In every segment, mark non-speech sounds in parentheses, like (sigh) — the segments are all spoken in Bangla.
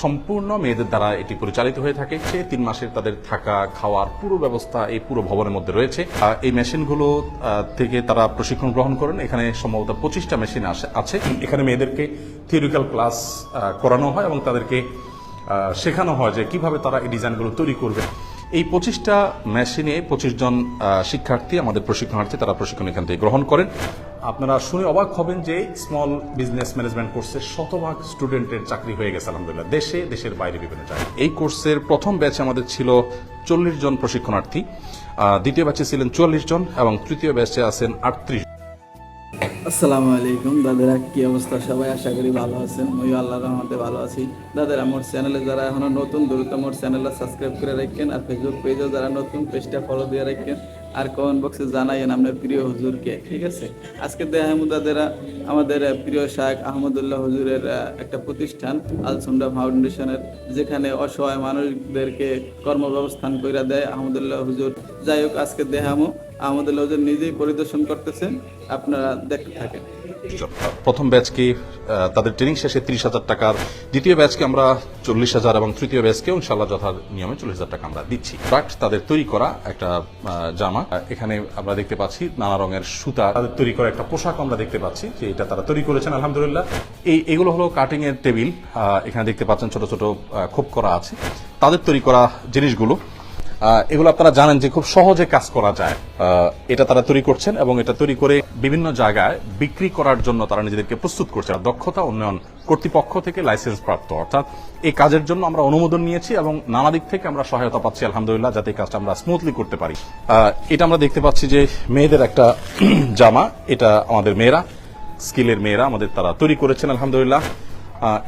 সম্পূর্ণ মেয়েদের দ্বারা এটি পরিচালিত হয়ে থাকে। সে তিন মাসের তাদের থাকা, খাওয়ার পুরো ব্যবস্থা এই পুরো ভবনের মধ্যে রয়েছে। এই মেশিনগুলো থেকে তারা প্রশিক্ষণ গ্রহণ করেন। এখানে সম্ভবত পঁচিশটা মেশিন আছে। এখানে মেয়েদেরকে থিওরিক্যাল ক্লাস করানো হয় এবং তাদেরকে শেখানো হয় যে কীভাবে তারা এই ডিজাইনগুলো তৈরি করবে। এই পঁচিশটা মেশিনে পঁচিশ জন শিক্ষার্থী, আমাদের প্রশিক্ষণার্থী, তারা প্রশিক্ষণ এখান থেকে গ্রহণ করেন। আপনারা শুনে অবাক হবেন যে স্মল বিজনেস ম্যানেজমেন্ট কোর্সের শতভাগ স্টুডেন্টের চাকরি হয়ে গেছে, আলহামদুলিল্লাহ। দেশে, দেশের বাইরে বিভিন্ন জায়গায়। এই কোর্সের প্রথম ব্যাচে আমাদের ছিল চল্লিশ জন প্রশিক্ষণার্থী দ্বিতীয় ব্যাচে ছিলেন চুয়াল্লিশ জন এবং তৃতীয় ব্যাচে আছেন আটত্রিশ আসসালামু আলাইকুম। দাদারা, কি অবস্থা? সবাই আশা করি ভালো আছেন। মই আল্লাহর রহমতে ভালো আছি। দাদারা আমার চ্যানেলে যারা এখনও নতুন, দ্রুত আমার চ্যানেলটা সাবস্ক্রাইব করে রাখেন। আর ফেসবুক পেজেও যারা নতুন পেজটা ফলো দিয়ে রাখেন। আর কমেন্ট বক্সে জানাইয়েন আপনার প্রিয় হুজুরকে, ঠিক আছে? আজকে দেহমুদাদেরা দাদারা আমাদের প্রিয় শাহ আহমদুল্লাহ হুজুরের একটা প্রতিষ্ঠান, আলসুন্ডা ফাউন্ডেশনের, যেখানে অসহায় মানুষদেরকে কর্মব্যবস্থান করে দেয় আহমদুল্লাহ হুজুর। যাই হোক, আজকে দেহামু আহমদুল্লাহ হুজুর নিজেই পরিদর্শন করতেছেন, আপনারা দেখতে থাকেন। প্রথম ব্যাচকে তাদের ট্রেনিং শেষে ত্রিশ হাজার টাকার, দ্বিতীয় ব্যাচকে আমরা চল্লিশ হাজার এবং তৃতীয় ব্যাচকেও ইনশাল্লাহ যথা নিয়মে চল্লিশ হাজার টাকা আমরা দিচ্ছি। বাট তাদের তৈরি করা একটা জামা এখানে আমরা দেখতে পাচ্ছি নানা রঙের সুতা, তাদের তৈরি করা একটা পোশাক আমরা দেখতে পাচ্ছি, যে এটা তারা তৈরি করেছেন, আলহামদুলিল্লাহ। এই, এগুলো হলো কাটিং এর টেবিল এখানে দেখতে পাচ্ছেন ছোট ছোট খোপ করা আছে। তাদের তৈরি করা জিনিসগুলো এগুলো আপনারা জানেন যে খুব সহজে কাজ করা যায়। এটা তারা তৈরি করছেন এবং এটা তৈরি করে বিভিন্ন জায়গায় বিক্রি করার জন্য তারা নিজেদেরকে প্রস্তুত করছে দক্ষতা উন্নয়ন কর্তৃপক্ষ থেকে লাইসেন্স প্রাপ্ত অর্থাৎ এই কাজের জন্য আমরা অনুমোদন নিয়েছি এবং নানা দিক থেকে আমরা সহায়তা পাচ্ছি, আলহামদুলিল্লাহ, যাতে এই কাজটা আমরা স্মুথলি করতে পারি। এটা আমরা দেখতে পাচ্ছি যে মেয়েদের একটা (clears throat) জামা, এটা আমাদের মেয়েরা, স্কিলের মেয়েরা আমাদের তারা তৈরি করেছেন, আলহামদুলিল্লাহ।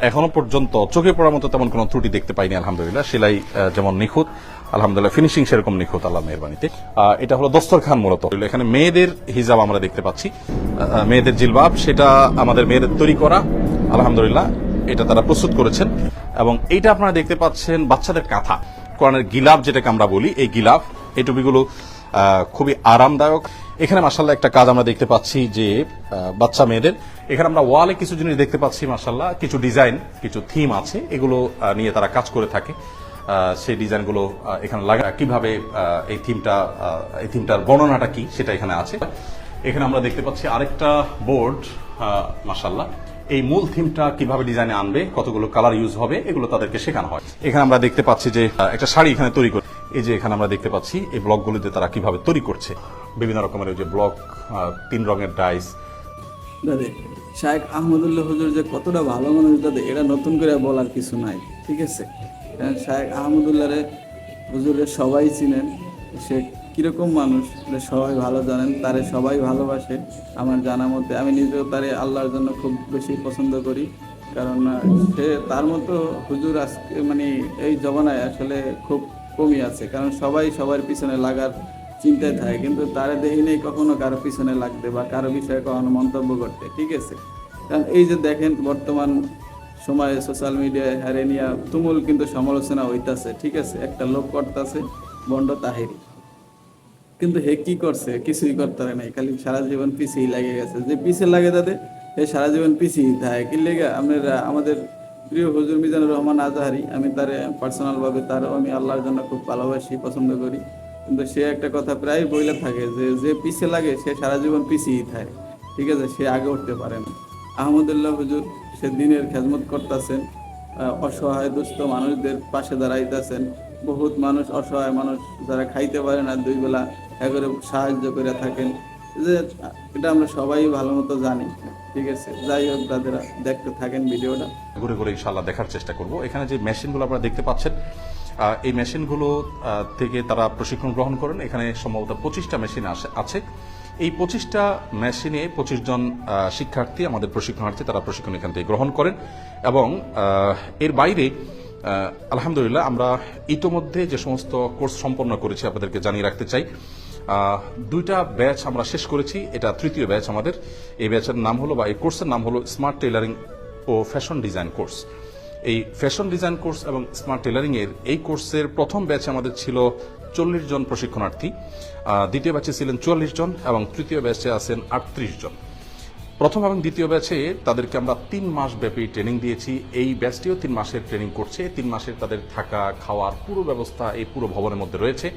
এখনও পর্যন্ত চোখে পড়ার মতো তেমন কোনো ত্রুটি দেখতে পাইনি, আলহামদুলিল্লাহ। সেলাই যেমন নিখুঁত, আলহামদুলিল্লাহ ফিনিশিং সেরকম নিখুঁত আল্লাহ মেহরবানিতে। এটা হলো দস্তরখান মূলত। এখানে মেয়েদের হিজাব আমরা দেখতে পাচ্ছি। মেয়েদের জিলবাব, সেটা আমাদের মেয়েদের তৈরি করা, আলহামদুলিল্লাহ, এটা তারা প্রস্তুত করেছেন। এবং এইটা আপনারা দেখতে পাচ্ছেন বাচ্চাদের কাঁথা। কোরআনের গিলাফ যেটাকে আমরা বলি, এই গিলাফ, এই টুপিগুলো খুবই আরামদায়ক। এখানে মাসাল্লাহ একটা কাজ আমরা দেখতে পাচ্ছি যে বাচ্চা মেয়েদের এখানে আমরা ওয়ালে কিছু জিনিস দেখতে পাচ্ছি মাসাল্লাহ কিছু ডিজাইন, কিছু থিম আছে, এগুলো নিয়ে তারা কাজ করে থাকে। সেই ডিজাইনগুলো এখানে লাগা কীভাবে এই থিমটা এই থিমটার বর্ণনাটা কি, সেটা এখানে আছে। এখানে আমরা দেখতে পাচ্ছি আরেকটা বোর্ড মাসাল্লাহ এই মূল থিমটা কীভাবে ডিজাইনে আনবে, কতগুলো কালার ইউজ হবে, এগুলো তাদেরকে শেখানো হয়। এখানে আমরা দেখতে পাচ্ছি যে একটা শাড়ি এখানে তৈরি করে এই যে এখানে আমরা দেখতে পাচ্ছি, এই ব্লকগুলিতে তারা কীভাবে তৈরি করছে। বিভিন্ন রকমের যে ব্লক তিন রঙের ডাইস। শাহেখ আহমদুল্লাহ হুজুর যে কতটা ভালো মানুষ দাদা এটা নতুন করে বলার কিছু নাই, ঠিক আছে? কারণ শাহেখ আহমদুল্লাহরে হুজুরের সবাই চিনেন, সে কীরকম মানুষ সবাই ভালো জানেন, তারে সবাই ভালোবাসে আমার জানা মতে। আমি নিজেও তারে আল্লাহর জন্য খুব বেশি পছন্দ করি, কারণ সে তার মতো হুজুর আজকে মানে এই জমানায় আসলে খুব কমই আছে, কারণ সবাই সবার পিছনে লাগার চিন্তায় থাকে, কিন্তু তারা দেখি নেই কখনো কারও পিছনে লাগতে বা কারও বিষয়ে কখনো মন্তব্য করতে, ঠিক আছে? কারণ এই যে দেখেন বর্তমান সময়ে সোশ্যাল মিডিয়ায় হারে নিয়ে তুমুল কিন্তু সমালোচনা হইতাছে, ঠিক আছে? একটা লোক করতেছে, বন্ড তাহেরি। কিন্তু হে কি করছে? কিছুই করতে পারে নাই, খালি সারা জীবন পিছিয়ে লাগে গেছে। যে পিছে লাগে তাদের হে সারা জীবন পিছিয়ে থাকে। কি লেগে? আপনারা, আমাদের প্রিয় হুজুর মিজানুর রহমান আজহারি, আমি তার পার্সোনাল ভাবে তারও আমি আল্লাহর জন্য খুব ভালোবাসি, পছন্দ করি। কিন্তু সে একটা কথা প্রায় বইলে থাকে যে যে পিছে লাগে, সে সারা জীবন পিছিয়ে থাকে। ঠিক আছে? সে আগে উঠতে পারে না। আহমদুল্লাহ হুজুর, সে দিনের খেজমত করতেছেন। অসহায় দুস্থ মানুষদের পাশে দাঁড়াইতেছেন। বহুত মানুষ, অসহায় মানুষ যারা খাইতে পারে না, দুই বেলা একেবারে সাহায্য করে থাকেন। যে, এটা আমরা সবাই ভালো মতো জানি। ঠিক আছে? যাই হোক, দাদারা, দেখতে থাকেন ভিডিওটা। ঘুরে ঘুরে ইনশাল্লাহ দেখার চেষ্টা করব। এখানে যে মেশিনগুলো আপনারা দেখতে পাচ্ছেন এই মেশিনগুলো থেকে তারা প্রশিক্ষণ গ্রহণ করেন। এখানে সম্ভবত পঁচিশটা মেশিন আছে। এই পঁচিশটা মেশিনে পঁচিশ জন শিক্ষার্থী, আমাদের প্রশিক্ষণার্থী, তারা প্রশিক্ষণ এখান থেকে গ্রহণ করেন এবং এর বাইরে আলহামদুলিল্লাহ আমরা ইতোমধ্যে যে সমস্ত কোর্স সম্পন্ন করেছি, আপনাদেরকে জানিয়ে রাখতে চাই। দুইটা ব্যাচ আমরা শেষ করেছি, এটা তৃতীয় ব্যাচ আমাদের। এই ব্যাচের নাম হলো বা এই কোর্সের নাম হলো স্মার্ট টেলারিং ও ফ্যাশন ডিজাইন কোর্স এই ফ্যাশন ডিজাইন কোর্স এবং স্মার্ট টেলারিং এর এই কোর্সের প্রথম ব্যাচে আমাদের ছিল চল্লিশ জন প্রশিক্ষণার্থী। দ্বিতীয় ব্যাচে ছিলেন চুয়াল্লিশ জন এবং তৃতীয় ব্যাচে আছেন আটত্রিশ জন। প্রথম এবং দ্বিতীয় ব্যাচে তাদেরকে আমরা তিন মাস ব্যাপী ট্রেনিং দিয়েছি। এই ব্যাচটিও তিন মাসের ট্রেনিং করছে। তিন মাসের তাদের থাকা, খাওয়ার পুরো ব্যবস্থা এই পুরো ভবনের মধ্যে রয়েছে।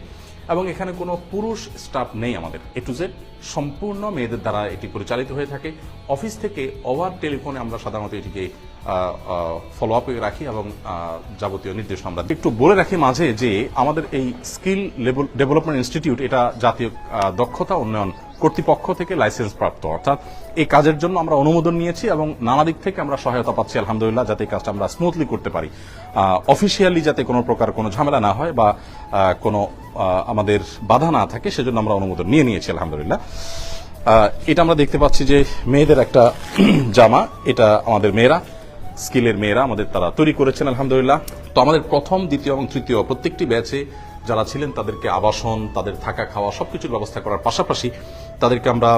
এবং এখানে কোনো পুরুষ স্টাফ নেই আমাদের। এ টু জেড সম্পূর্ণ মেয়েদের দ্বারা এটি পরিচালিত হয়ে থাকে। অফিস থেকে ওভার টেলিফোনে আমরা সাধারণত এটিকে ফলো আপে রাখি এবং যাবতীয় নির্দেশ আমরা। একটু বলে রাখি মাঝে যে আমাদের এই স্কিল ডেভেলপমেন্ট ইনস্টিটিউট এটা জাতীয় দক্ষতা উন্নয়ন কর্তৃপক্ষ থেকে লাইসেন্স প্রাপ্ত অর্থাৎ এই কাজের জন্য আমরা অনুমোদন নিয়েছি এবং নানা দিক থেকে আমরা সহায়তা পাচ্ছি, আলহামদুলিল্লাহ, যাতে এই কাজটা আমরা স্মুথলি করতে পারি। অফিসিয়ালি যাতে কোনো প্রকার কোনো ঝামেলা না হয় বা কোনো আমাদের বাধা না থাকে, সেজন্য আমরা অনুমোদন নিয়ে নিয়েছি, আলহামদুলিল্লাহ। এটা আমরা দেখতে পাচ্ছি যে মেয়েদের একটা (clears throat) জামা, এটা আমাদের মেয়েরা, স্কিলের মেয়েরা আমাদের তারা তৈরি করেছেন, আলহামদুলিল্লাহ। তো আমাদের প্রথম, দ্বিতীয় এবং তৃতীয় প্রত্যেকটি ব্যাচে যারা ছিলেন, তাদেরকে আবাসন, তাদের থাকা খাওয়া, সবকিছুর ব্যবস্থা করার পাশাপাশি তাদেরকে আমরা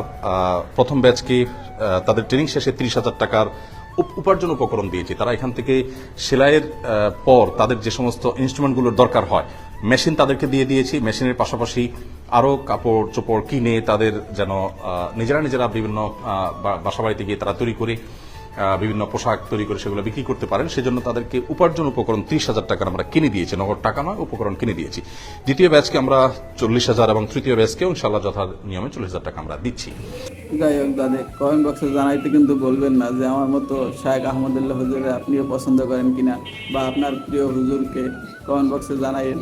প্রথম ব্যাচকে তাদের ট্রেনিং শেষে ত্রিশ হাজার টাকার উপার্জন উপকরণ দিয়েছি। তারা এখান থেকে সেলাইয়ের পর তাদের যে সমস্ত ইনস্ট্রুমেন্টগুলোর দরকার হয় মেশিন তাদেরকে দিয়ে দিয়েছি। মেশিনের পাশাপাশি আরও কাপড় চোপড় কিনে তাদের যেন নিজেরা নিজেরা বিভিন্ন বাসাবাড়িতে গিয়ে তারা তৈরি করে বিভিন্ন পোশাক তৈরি করে সেগুলো বিক্রি করতে পারেন। সেজন্য তাদেরকে উপার্জন উপকরণ ত্রিশ হাজার টাকার আমরা কিনে দিয়েছি। নগদ টাকা নয়, উপকরণ কিনে দিয়েছি। দ্বিতীয় ব্যাচকে আমরা চল্লিশ হাজার এবং তৃতীয় ব্যাচকেও ইনশাল্লাহ যথা নিয়মে চল্লিশ হাজার টাকা আমরা দিচ্ছি। যাই হোক দাদা, কমেন্ট বক্সে জানাইতে কিন্তু বলবেন না যে আমার মতো শায়েক আহমদুল্লাহ হুজুরে আপনিও পছন্দ করেন কিনা বা আপনার প্রিয় হুজুরকে কমেন্ট বক্সে জানাইন